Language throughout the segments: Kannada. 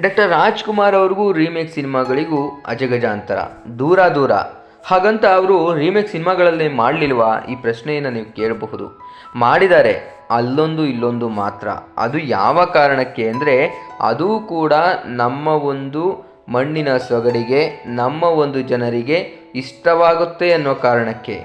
ಡಾಕ್ಟರ್ ರಾಜ್ಕುಮಾರ್ ಅವ್ರಿಗೂ ರೀಮೇಕ್ ಸಿನಿಮಾಗಳಿಗೂ ಅಜಗಜಾಂತರ. ದೂರ ದೂರ. ಹಾಗಂತ ಅವರು ರೀಮೇಕ್ ಸಿನಿಮಾಗಳಲ್ಲೇ ಮಾಡಲಿಲ್ವಾ? ಈ ಪ್ರಶ್ನೆಯನ್ನು ನೀವು ಕೇಳಬಹುದು. ಮಾಡಿದ್ದಾರೆ. ಅಲ್ಲೊಂದು ಇಲ್ಲೊಂದು ಮಾತ್ರ. ಅದು ಯಾವ ಕಾರಣಕ್ಕೆ ಅಂದರೆ, ಅದು ಕೂಡ ನಮ್ಮ ಒಂದು ಮಣ್ಣಿನ ಸೊಗಡಿಗೆ, ನಮ್ಮ ಒಂದು ಜನರಿಗೆ ಇಷ್ಟವಾಗುತ್ತೆ ಅನ್ನೋ ಕಾರಣಕ್ಕೆ.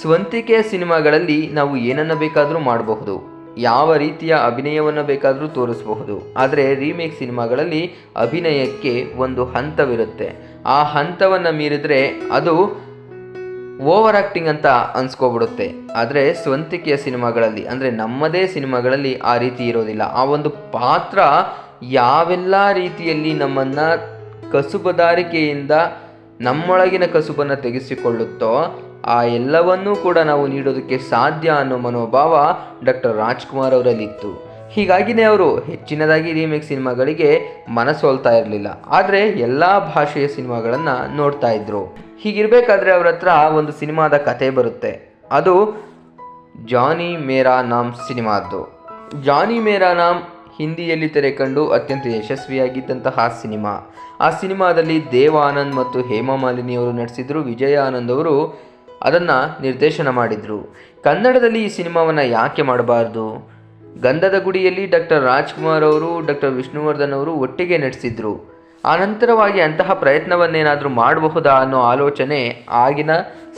ಸ್ವಂತಿಕೆಯ ಸಿನಿಮಾಗಳಲ್ಲಿ ನಾವು ಏನನ್ನ ಬೇಕಾದರೂ ಮಾಡಬಹುದು. ಯಾವ ರೀತಿಯ ಅಭಿನಯವನ್ನು ಬೇಕಾದರೂ ತೋರಿಸಬಹುದು. ಆದರೆ ರೀಮೇಕ್ ಸಿನಿಮಾಗಳಲ್ಲಿ ಅಭಿನಯಕ್ಕೆ ಒಂದು ಹಂತವಿರುತ್ತೆ. ಆ ಹಂತವನ್ನು ಮೀರಿದರೆ ಅದು ಓವರ್ ಆ್ಯಕ್ಟಿಂಗ್ ಅಂತ ಅನ್ಸ್ಕೊಬಿಡುತ್ತೆ. ಆದರೆ ಸ್ವಂತಿಕೆಯ ಸಿನಿಮಾಗಳಲ್ಲಿ, ಅಂದರೆ ನಮ್ಮದೇ ಸಿನಿಮಾಗಳಲ್ಲಿ ಆ ರೀತಿ ಇರೋದಿಲ್ಲ. ಆ ಒಂದು ಪಾತ್ರ ಯಾವೆಲ್ಲ ರೀತಿಯಲ್ಲಿ ನಮ್ಮನ್ನು ಕಸುಬುದಾರಿಕೆಯಿಂದ ನಮ್ಮೊಳಗಿನ ಕಸುಬನ್ನು ತೆಗೆಸಿಕೊಳ್ಳುತ್ತೋ ಆ ಎಲ್ಲವನ್ನೂ ಕೂಡ ನಾವು ನೀಡೋದಕ್ಕೆ ಸಾಧ್ಯ ಅನ್ನೋ ಮನೋಭಾವ ಡಾಕ್ಟರ್ ರಾಜ್ಕುಮಾರ್ ಅವರಲ್ಲಿತ್ತು. ಹೀಗಾಗಿನೇ ಅವರು ಹೆಚ್ಚಿನದಾಗಿ ರೀಮೇಕ್ ಸಿನಿಮಾಗಳಿಗೆ ಮನಸೋಲ್ತಾ ಇರಲಿಲ್ಲ. ಆದರೆ ಎಲ್ಲ ಭಾಷೆಯ ಸಿನಿಮಾಗಳನ್ನು ನೋಡ್ತಾ ಇದ್ರು. ಹೀಗಿರಬೇಕಾದ್ರೆ ಅವ್ರ ಹತ್ರ ಒಂದು ಸಿನಿಮಾದ ಕತೆ ಬರುತ್ತೆ. ಅದು ಜಾನಿ ಮೇರಾ ನಾಮ್ ಸಿನಿಮಾದ್ದು. ಜಾನಿ ಮೇರಾ ನಾಮ್ ಹಿಂದಿಯಲ್ಲಿ ತೆರೆ ಕಂಡು ಅತ್ಯಂತ ಯಶಸ್ವಿಯಾಗಿದ್ದಂತಹ ಸಿನಿಮಾ. ಆ ಸಿನಿಮಾದಲ್ಲಿ ದೇವ ಆನಂದ್ ಮತ್ತು ಹೇಮಾ ಮಾಲಿನಿ ಅವರು ನಟಿಸಿದ್ರು ವಿಜಯ ಆನಂದ್ ಅವರು. ಅದನ್ನು ನಿರ್ದೇಶನ ಮಾಡಿದರು. ಕನ್ನಡದಲ್ಲಿ ಈ ಸಿನಿಮಾವನ್ನು ಯಾಕೆ ಮಾಡಬಾರ್ದು? ಗಂಧದ ಗುಡಿಯಲ್ಲಿ ಡಾಕ್ಟರ್ ರಾಜ್ಕುಮಾರ್ ಅವರು, ಡಾಕ್ಟರ್ ವಿಷ್ಣುವರ್ಧನ್ ಅವರು ಒಟ್ಟಿಗೆ ನಡೆಸಿದ್ರು ಆನಂತರವಾಗಿ ಅಂತಹ ಪ್ರಯತ್ನವನ್ನೇನಾದರೂ ಮಾಡಬಹುದಾ ಅನ್ನೋ ಆಲೋಚನೆ ಆಗಿನ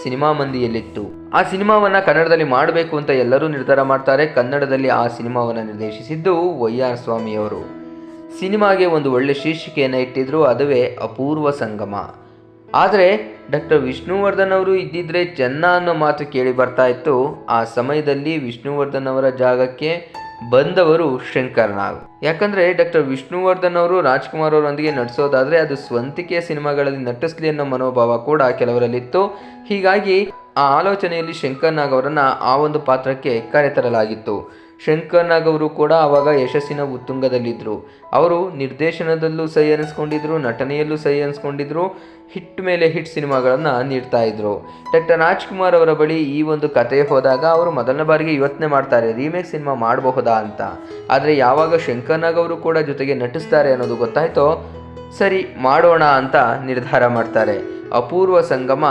ಸಿನಿಮಾ ಮಂದಿಯಲ್ಲಿತ್ತು. ಆ ಸಿನಿಮಾವನ್ನು ಕನ್ನಡದಲ್ಲಿ ಮಾಡಬೇಕು ಅಂತ ಎಲ್ಲರೂ ನಿರ್ಧಾರ ಮಾಡ್ತಾರೆ. ಕನ್ನಡದಲ್ಲಿ ಆ ಸಿನಿಮಾವನ್ನು ನಿರ್ದೇಶಿಸಿದ್ದು ವೈ ಆರ್ ಸ್ವಾಮಿಯವರು. ಸಿನಿಮಾಗೆ ಒಂದು ಒಳ್ಳೆ ಶೀರ್ಷಿಕೆಯನ್ನು ಇಟ್ಟಿದ್ರು. ಅದುವೇ ಅಪೂರ್ವ ಸಂಗಮ. ಆದರೆ ಡಾಕ್ಟರ್ ವಿಷ್ಣುವರ್ಧನ್ ಅವರು ಇದ್ದಿದ್ರೆ ಚೆನ್ನ ಅನ್ನೋ ಮಾತು ಕೇಳಿ ಬರ್ತಾ ಇತ್ತು. ಆ ಸಮಯದಲ್ಲಿ ವಿಷ್ಣುವರ್ಧನ್ ಅವರ ಜಾಗಕ್ಕೆ ಬಂದವರು ಶಂಕರ್ ನಾಗ್. ಯಾಕಂದ್ರೆ ಡಾಕ್ಟರ್ ವಿಷ್ಣುವರ್ಧನ್ ಅವರು ರಾಜ್ಕುಮಾರ್ ಅವರೊಂದಿಗೆ ನಡೆಸೋದಾದರೆ ಅದು ಸ್ವಂತಿಕೆಯ ಸಿನಿಮಾಗಳಲ್ಲಿ ನಟಿಸ್ಲಿ ಅನ್ನೋ ಮನೋಭಾವ ಕೂಡ ಕೆಲವರಲ್ಲಿತ್ತು. ಹೀಗಾಗಿ ಆ ಆಲೋಚನೆಯಲ್ಲಿ ಶಂಕರ್ ನಾಗ್ ಅವರನ್ನ ಆ ಒಂದು ಪಾತ್ರಕ್ಕೆ ಕರೆತರಲಾಗಿತ್ತು. ಶಂಕರ್ ನಾಗ್ ಅವರು ಕೂಡ ಆವಾಗ ಯಶಸ್ಸಿನ ಉತ್ತುಂಗದಲ್ಲಿದ್ದರು ಅವರು ನಿರ್ದೇಶನದಲ್ಲೂ ಸೈ ಅನಿಸ್ಕೊಂಡಿದ್ರು, ನಟನೆಯಲ್ಲೂ ಸೈ ಅನಿಸ್ಕೊಂಡಿದ್ರು, ಹಿಟ್ ಮೇಲೆ ಹಿಟ್ ಸಿನಿಮಾಗಳನ್ನು ನೀಡ್ತಾ ಇದ್ರು. ಡಾಕ್ಟರ್ ರಾಜ್ಕುಮಾರ್ ಅವರ ಬಳಿ ಈ ಒಂದು ಕತೆ ಹೋದಾಗ ಅವರು ಮೊದಲನೇ ಬಾರಿಗೆ ಯೋಚನೆ ಮಾಡ್ತಾರೆ, ರೀಮೇಕ್ ಸಿನಿಮಾ ಮಾಡಬಹುದಾ ಅಂತ. ಆದರೆ ಯಾವಾಗ ಶಂಕರ್ ನಾಗ್ ಅವರು ಕೂಡ ಜೊತೆಗೆ ನಟಿಸ್ತಾರೆ ಅನ್ನೋದು ಗೊತ್ತಾಯ್ತೋ, ಸರಿ ಮಾಡೋಣ ಅಂತ ನಿರ್ಧಾರ ಮಾಡ್ತಾರೆ. ಅಪೂರ್ವ ಸಂಗಮ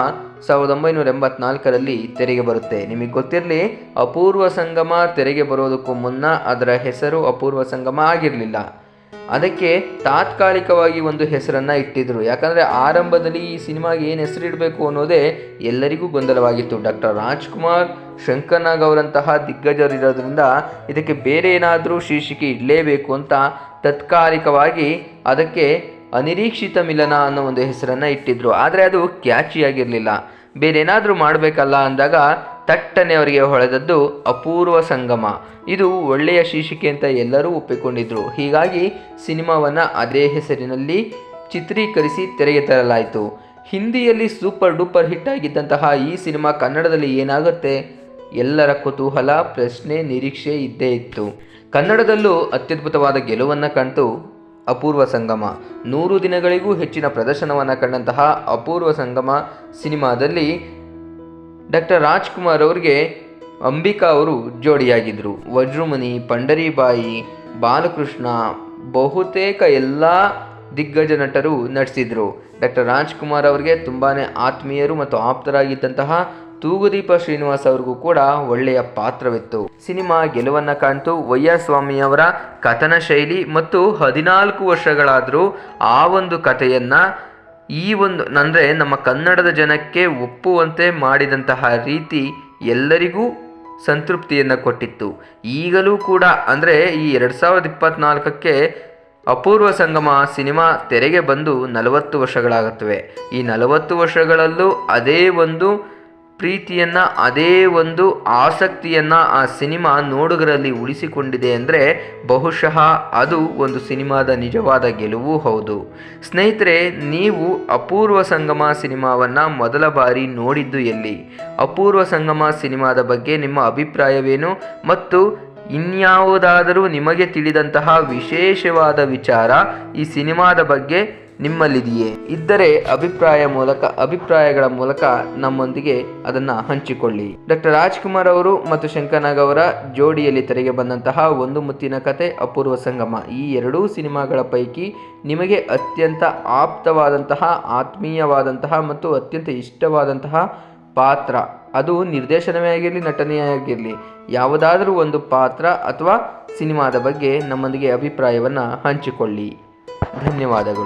ಸಾವಿರದ ಒಂಬೈನೂರ ಎಂಬತ್ನಾಲ್ಕರಲ್ಲಿ ತೆರೆಗೆ ಬರುತ್ತೆ. ನಿಮಗೆ ಗೊತ್ತಿರಲಿ, ಅಪೂರ್ವ ಸಂಗಮ ತೆರೆಗೆ ಬರೋದಕ್ಕೂ ಮುನ್ನ ಅದರ ಹೆಸರು ಅಪೂರ್ವ ಸಂಗಮ ಆಗಿರಲಿಲ್ಲ. ಅದಕ್ಕೆ ತಾತ್ಕಾಲಿಕವಾಗಿ ಒಂದು ಹೆಸರನ್ನು ಇಟ್ಟಿದ್ರು. ಯಾಕಂದರೆ ಆರಂಭದಲ್ಲಿ ಈ ಸಿನಿಮಾಗೆ ಏನು ಹೆಸರಿಡಬೇಕು ಅನ್ನೋದೇ ಎಲ್ಲರಿಗೂ ಗೊಂದಲವಾಗಿತ್ತು. ಡಾಕ್ಟರ್ ರಾಜ್ಕುಮಾರ್, ಶಂಕರ್ ನಾಗ್ ಅವರಂತಹ ದಿಗ್ಗಜರಿರೋದ್ರಿಂದ ಇದಕ್ಕೆ ಬೇರೆ ಏನಾದರೂ ಶೀರ್ಷಿಕೆ ಇಡಲೇಬೇಕು ಅಂತ ತತ್ಕಾಲಿಕವಾಗಿ ಅದಕ್ಕೆ ಅನಿರೀಕ್ಷಿತ ಮಿಲನ ಅನ್ನೋ ಒಂದು ಹೆಸರನ್ನು ಇಟ್ಟಿದ್ರು. ಆದರೆ ಅದು ಕ್ಯಾಚಿಯಾಗಿರಲಿಲ್ಲ. ಬೇರೇನಾದರೂ ಮಾಡಬೇಕಲ್ಲ ಅಂದಾಗ ತಟ್ಟನೆ ಅವರಿಗೆ ಹೊಳೆದದ್ದು ಅಪೂರ್ವ ಸಂಗಮ. ಇದು ಒಳ್ಳೆಯ ಶೀರ್ಷಿಕೆ ಅಂತ ಎಲ್ಲರೂ ಒಪ್ಪಿಕೊಂಡಿದ್ರು. ಹೀಗಾಗಿ ಸಿನಿಮಾವನ್ನು ಅದೇ ಹೆಸರಿನಲ್ಲಿ ಚಿತ್ರೀಕರಿಸಿ ತೆರೆಗೆ ತರಲಾಯಿತು. ಹಿಂದಿಯಲ್ಲಿ ಸೂಪರ್ ಡೂಪರ್ ಹಿಟ್ ಆಗಿದ್ದಂತಹ ಈ ಸಿನಿಮಾ ಕನ್ನಡದಲ್ಲಿ ಏನಾಗುತ್ತೆ? ಎಲ್ಲರ ಕುತೂಹಲ, ಪ್ರಶ್ನೆ, ನಿರೀಕ್ಷೆ ಇದ್ದೇ ಇತ್ತು. ಕನ್ನಡದಲ್ಲೂ ಅತ್ಯದ್ಭುತವಾದ ಗೆಲುವನ್ನು ಕಂಡು ಅಪೂರ್ವ ಸಂಗಮ. ನೂರು ದಿನಗಳಿಗೂ ಹೆಚ್ಚಿನ ಪ್ರದರ್ಶನವನ್ನು ಕಂಡಂತಹ ಅಪೂರ್ವ ಸಂಗಮ ಸಿನಿಮಾದಲ್ಲಿ ಡಾಕ್ಟರ್ ರಾಜ್ಕುಮಾರ್ ಅವರಿಗೆ ಅಂಬಿಕಾ ಅವರು ಜೋಡಿಯಾಗಿದ್ದರು ವಜ್ರಮುನಿ, ಪಂಡರಿಬಾಯಿ, ಬಾಲಕೃಷ್ಣ ಬಹುತೇಕ ಎಲ್ಲ ದಿಗ್ಗಜ ನಟರು ನಟಿಸಿದರು. ಡಾಕ್ಟರ್ ರಾಜ್ಕುಮಾರ್ ಅವರಿಗೆ ತುಂಬಾ ಆತ್ಮೀಯರು ಮತ್ತು ಆಪ್ತರಾಗಿದ್ದಂತಹ ತೂಗುದೀಪ ಶ್ರೀನಿವಾಸ್ ಅವ್ರಿಗೂ ಕೂಡ ಒಳ್ಳೆಯ ಪಾತ್ರವಿತ್ತು. ಸಿನಿಮಾ ಗೆಲುವನ್ನ ಕಾಣ್ತು ವೈ ಸ್ವಾಮಿ ಅವರ ಕಥನ ಶೈಲಿ ಮತ್ತು ಹದಿನಾಲ್ಕು ವರ್ಷಗಳಾದರೂ ಆ ಒಂದು ಕಥೆಯನ್ನ ಈ ಒಂದು ಅಂದರೆ ನಮ್ಮ ಕನ್ನಡದ ಜನಕ್ಕೆ ಒಪ್ಪುವಂತೆ ಮಾಡಿದಂತಹ ರೀತಿ ಎಲ್ಲರಿಗೂ ಸಂತೃಪ್ತಿಯನ್ನು ಕೊಟ್ಟಿತ್ತು. ಈಗಲೂ ಕೂಡ ಅಂದರೆ ಈ ಎರಡು ಸಾವಿರದ ಇಪ್ಪತ್ತ್ನಾಲ್ಕಕ್ಕೆ ಅಪೂರ್ವ ಸಂಗಮ ಸಿನಿಮಾ ತೆರೆಗೆ ಬಂದು ನಲವತ್ತು ವರ್ಷಗಳಾಗುತ್ತವೆ. ಈ ನಲವತ್ತು ವರ್ಷಗಳಲ್ಲೂ ಅದೇ ಒಂದು ಪ್ರೀತಿಯನ್ನು, ಅದೇ ಒಂದು ಆಸಕ್ತಿಯನ್ನು ಆ ಸಿನಿಮಾ ನೋಡುಗರಲ್ಲಿ ಉಳಿಸಿಕೊಂಡಿದೆ ಅಂದರೆ ಬಹುಶಃ ಅದು ಒಂದು ಸಿನಿಮಾದ ನಿಜವಾದ ಗೆಲುವು ಹೌದು. ಸ್ನೇಹಿತರೆ, ನೀವು ಅಪೂರ್ವ ಸಂಗಮ ಸಿನಿಮಾವನ್ನು ಮೊದಲ ಬಾರಿ ನೋಡಿದ್ದು ಎಲ್ಲಿ? ಅಪೂರ್ವ ಸಂಗಮ ಸಿನಿಮಾದ ಬಗ್ಗೆ ನಿಮ್ಮ ಅಭಿಪ್ರಾಯವೇನು? ಮತ್ತು ಇನ್ಯಾವುದಾದರೂ ನಿಮಗೆ ತಿಳಿದಂತಹ ವಿಶೇಷವಾದ ವಿಚಾರ ಈ ಸಿನಿಮಾದ ಬಗ್ಗೆ ನಿಮ್ಮಲ್ಲಿದೆಯೇ? ಇದ್ದರೆ ಅಭಿಪ್ರಾಯ ಮೂಲಕ, ಅಭಿಪ್ರಾಯಗಳ ಮೂಲಕ ನಮ್ಮೊಂದಿಗೆ ಅದನ್ನ ಹಂಚಿಕೊಳ್ಳಿ. ಡಾಕ್ಟರ್ ರಾಜ್ಕುಮಾರ್ ಅವರು ಮತ್ತು ಶಂಕರ್ನಾಗ್ ಅವರ ಜೋಡಿಯಲ್ಲಿ ತೆರೆಗೆ ಬಂದಂತಹ ಒಂದು ಮುತ್ತಿನ ಕತೆ, ಅಪೂರ್ವ ಸಂಗಮ. ಈ ಎರಡೂ ಸಿನಿಮಾಗಳ ಪೈಕಿ ನಿಮಗೆ ಅತ್ಯಂತ ಆಪ್ತವಾದಂತಹ, ಆತ್ಮೀಯವಾದಂತಹ ಮತ್ತು ಅತ್ಯಂತ ಇಷ್ಟವಾದಂತಹ ಪಾತ್ರ. ಅದು ನಿರ್ದೇಶನವೇ ಆಗಿರಲಿ, ನಟನೆಯೇ ಆಗಿರಲಿ, ಯಾವುದಾದರೂ ಒಂದು ಪಾತ್ರ ಅಥವಾ ಸಿನಿಮಾದ ಬಗ್ಗೆ ನಮ್ಮೊಂದಿಗೆ ಅಭಿಪ್ರಾಯವನ್ನು ಹಂಚಿಕೊಳ್ಳಿ. ಧನ್ಯವಾದಗಳು.